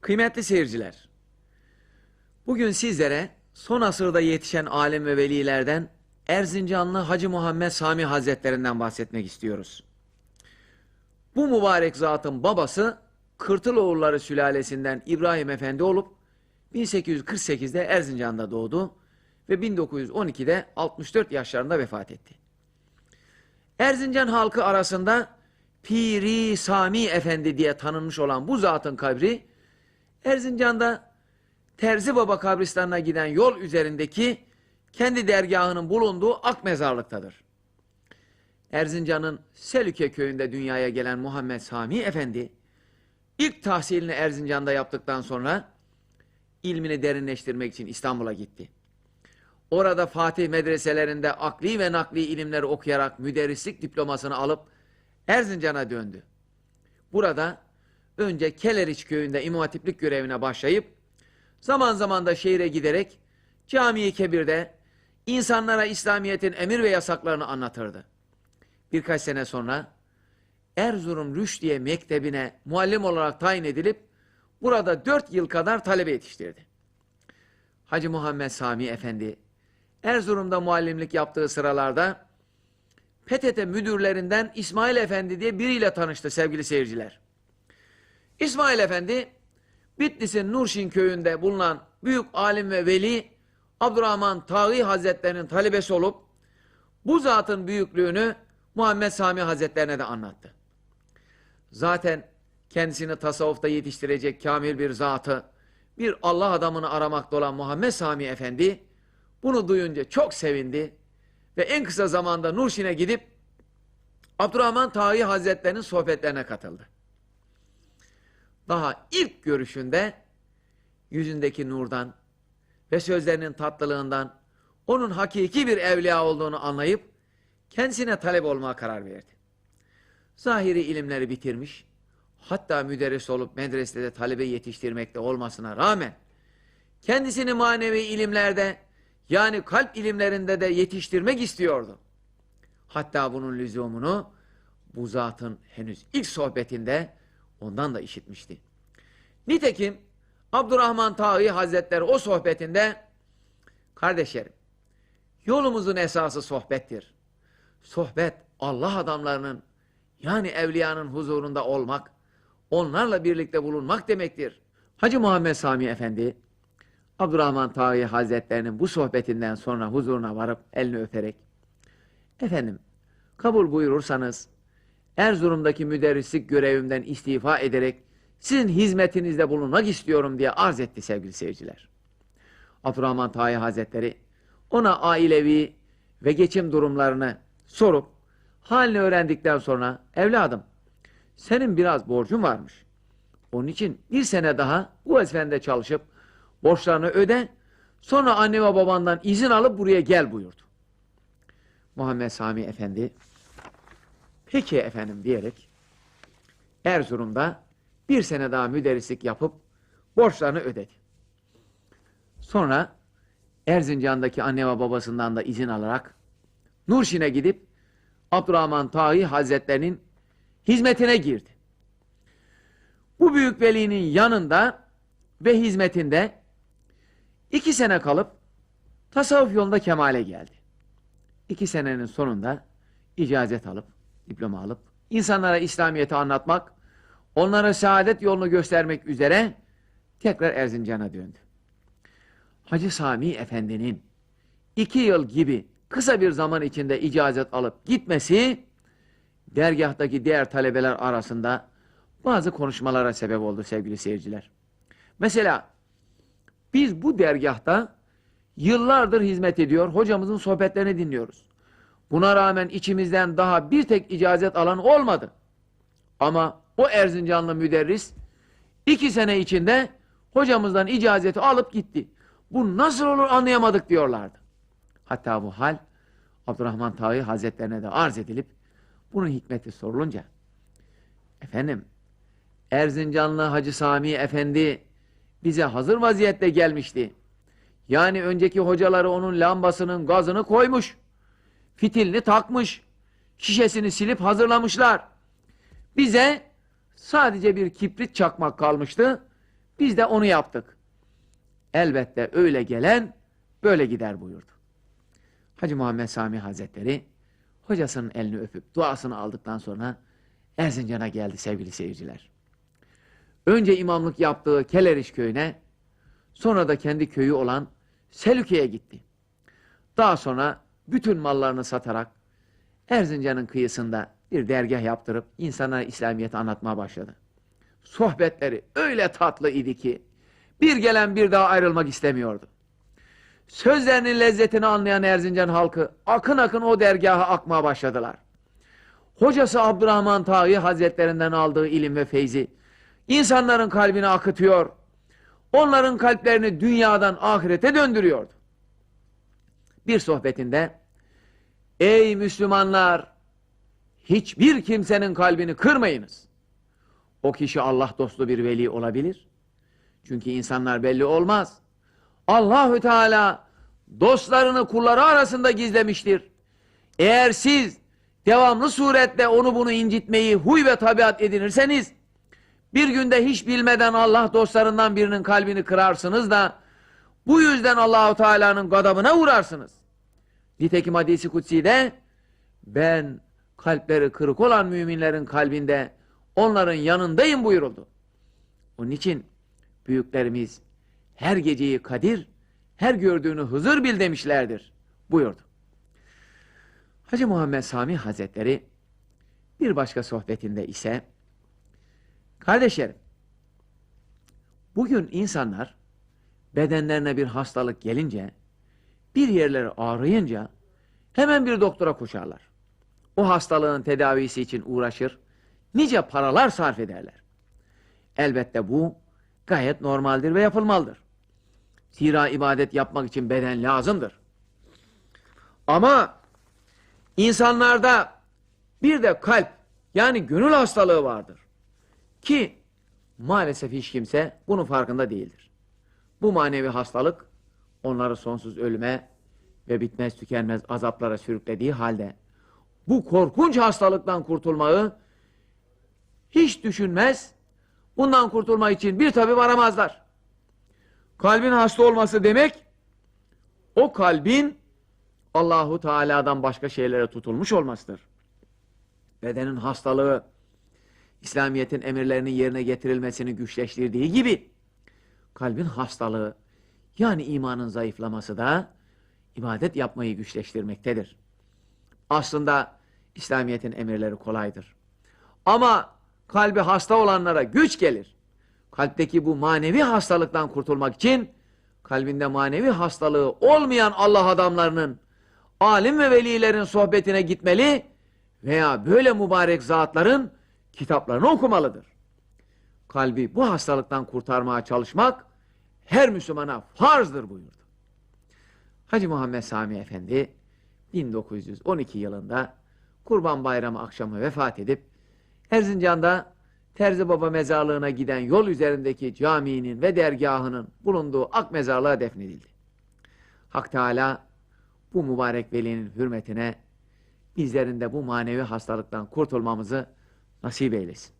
Kıymetli seyirciler, bugün sizlere son asırda yetişen alim ve velilerden Erzincanlı Hacı Muhammed Sami Hazretlerinden bahsetmek istiyoruz. Bu mübarek zatın babası Kırtıloğulları sülalesinden İbrahim Efendi olup 1848'de Erzincan'da doğdu ve 1912'de 64 yaşlarında vefat etti. Erzincan halkı arasında Piri Sami Efendi diye tanınmış olan bu zatın kabri Erzincan'da Terzi Baba kabristanına giden yol üzerindeki kendi dergahının bulunduğu ak mezarlıktadır. Erzincan'ın Selüke köyünde dünyaya gelen Muhammed Sami Efendi ilk tahsilini Erzincan'da yaptıktan sonra ilmini derinleştirmek için İstanbul'a gitti. Orada Fatih medreselerinde akli ve nakli ilimleri okuyarak müderrislik diplomasını alıp Erzincan'a döndü. Burada önce Keleriç köyünde İmam Hatiplik görevine başlayıp zaman zaman da şehire giderek Cami-i Kebir'de insanlara İslamiyet'in emir ve yasaklarını anlatırdı. Birkaç sene sonra Erzurum Rüşdiye Mektebi'ne muallim olarak tayin edilip burada dört yıl kadar talebe yetiştirdi. Hacı Muhammed Sami Efendi Erzurum'da muallimlik yaptığı sıralarda PTT müdürlerinden İsmail Efendi diye biriyle tanıştı sevgili seyirciler. İsmail Efendi Bitlis'in Nurşin köyünde bulunan büyük alim ve veli Abdurrahman Taği Hazretlerinin talebesi olup bu zatın büyüklüğünü Muhammed Sami Hazretlerine de anlattı. Zaten kendisini tasavvufta yetiştirecek kamil bir zatı, bir Allah adamını aramakta olan Muhammed Sami Efendi bunu duyunca çok sevindi ve en kısa zamanda Nurşin'e gidip Abdurrahman Taği Hazretlerinin sohbetlerine katıldı. Daha ilk görüşünde yüzündeki nurdan ve sözlerinin tatlılığından onun hakiki bir evliya olduğunu anlayıp kendisine talep olmaya karar verdi. Zahiri ilimleri bitirmiş, hatta müderris olup medresede talebe yetiştirmekte olmasına rağmen kendisini manevi ilimlerde yani kalp ilimlerinde de yetiştirmek istiyordu. Hatta bunun lüzumunu bu zatın henüz ilk sohbetinde ondan da işitmişti. Nitekim Abdurrahman Tahi Hazretleri o sohbetinde kardeşlerim yolumuzun esası sohbettir. Sohbet Allah adamlarının yani evliyanın huzurunda olmak, onlarla birlikte bulunmak demektir. Hacı Muhammed Sami Efendi Abdurrahman Tahi Hazretlerinin bu sohbetinden sonra huzuruna varıp elini öperek Efendim kabul buyurursanız Erzurum'daki müderrislik görevimden istifa ederek sizin hizmetinizde bulunmak istiyorum diye arz etti sevgili seyirciler. Abdurrahman Tahi Hazretleri ona ailevi ve geçim durumlarını sorup halini öğrendikten sonra evladım senin biraz borcun varmış. Onun için bir sene daha bu vazifende çalışıp borçlarını öde sonra anne ve babandan izin alıp buraya gel buyurdu. Muhammed Sami Efendi peki efendim diyerek Erzurum'da bir sene daha müderrislik yapıp borçlarını ödedi. Sonra Erzincan'daki anne ve babasından da izin alarak Nurşin'e gidip Abdurrahman Tahi Hazretlerinin hizmetine girdi. Bu büyük velinin yanında ve hizmetinde iki sene kalıp tasavvuf yolunda kemale geldi. İki senenin sonunda icazet alıp, diploma alıp, insanlara İslamiyet'i anlatmak, onlara saadet yolunu göstermek üzere tekrar Erzincan'a döndü. Hacı Sami Efendi'nin iki yıl gibi kısa bir zaman içinde icazet alıp gitmesi, dergahtaki diğer talebeler arasında bazı konuşmalara sebep oldu sevgili seyirciler. Mesela biz bu dergahta yıllardır hizmet ediyor, hocamızın sohbetlerini dinliyoruz. Buna rağmen içimizden daha bir tek icazet alan olmadı. Ama o Erzincanlı müderris iki sene içinde hocamızdan icazeti alıp gitti. Bu nasıl olur anlayamadık diyorlardı. Hatta bu hal Abdurrahman Tahi Hazretlerine de arz edilip bunun hikmeti sorulunca efendim Erzincanlı Hacı Sami Efendi bize hazır vaziyette gelmişti. Yani önceki hocaları onun lambasının gazını koymuş. Fitilini takmış. şişesini silip hazırlamışlar. Bize sadece bir kibrit çakmak kalmıştı. Biz de onu yaptık. Elbette öyle gelen böyle gider buyurdu. Hacı Muhammed Sami Hazretleri hocasının elini öpüp duasını aldıktan sonra Erzincan'a geldi sevgili seyirciler. Önce imamlık yaptığı Keleriş köyüne, sonra da kendi köyü olan Selüke'ye gitti. Daha sonra bütün mallarını satarak Erzincan'ın kıyısında bir dergah yaptırıp insana İslamiyet'i anlatmaya başladı. Sohbetleri öyle tatlı idi ki bir gelen bir daha ayrılmak istemiyordu. Sözlerinin lezzetini anlayan Erzincan halkı akın akın o dergaha akmaya başladılar. Hocası Abdurrahman Tahi Hazretlerinden aldığı ilim ve feyzi insanların kalbini akıtıyor, onların kalplerini dünyadan ahirete döndürüyordu. Bir sohbetinde, ey Müslümanlar, hiçbir kimsenin kalbini kırmayınız. O kişi Allah dostu bir veli olabilir. Çünkü insanlar belli olmaz. Allahü Teala dostlarını kulları arasında gizlemiştir. Eğer siz devamlı surette onu bunu incitmeyi huy ve tabiat edinirseniz bir günde hiç bilmeden Allah dostlarından birinin kalbini kırarsınız da bu yüzden Allahu Teala'nın gadabına uğrarsınız. Nitekim hadisi kutsi'de ben kalpleri kırık olan müminlerin kalbinde onların yanındayım buyuruldu. Onun için büyüklerimiz her geceyi Kadir, her gördüğünü Hızır bil demişlerdir buyurdu. Hacı Muhammed Sami Hazretleri bir başka sohbetinde ise kardeşlerim bugün insanlar bedenlerine bir hastalık gelince bir yerleri ağrıyınca hemen bir doktora koşarlar. O hastalığın tedavisi için uğraşır, nice paralar sarf ederler. Elbette bu gayet normaldir ve yapılmalıdır. Zira ibadet yapmak için beden lazımdır. Ama insanlarda bir de kalp yani gönül hastalığı vardır. Ki maalesef hiç kimse bunun farkında değildir. Bu manevi hastalık onları sonsuz ölüme ve bitmez tükenmez azaplara sürüklediği halde bu korkunç hastalıktan kurtulmayı hiç düşünmez, bundan kurtulmak için bir tabi varamazlar. Kalbin hasta olması demek, o kalbin Allahu Teala'dan başka şeylere tutulmuş olmasıdır. Bedenin hastalığı, İslamiyet'in emirlerinin yerine getirilmesini güçleştirdiği gibi, kalbin hastalığı, yani imanın zayıflaması da ibadet yapmayı güçleştirmektedir. Aslında İslamiyet'in emirleri kolaydır. Ama kalbi hasta olanlara güç gelir. Kalpteki bu manevi hastalıktan kurtulmak için kalbinde manevi hastalığı olmayan Allah adamlarının, alim ve velilerin sohbetine gitmeli veya böyle mübarek zatların kitaplarını okumalıdır. Kalbi bu hastalıktan kurtarmaya çalışmak her Müslümana farzdır buyurdu. Hacı Muhammed Sami Efendi 1912 yılında Kurban Bayramı akşamı vefat edip Erzincan'da Terzi Baba mezarlığına giden yol üzerindeki caminin ve dergahının bulunduğu ak mezarlığa defnedildi. Hak Teala bu mübarek velinin hürmetine bizlerin de bu manevi hastalıktan kurtulmamızı Así Vélez.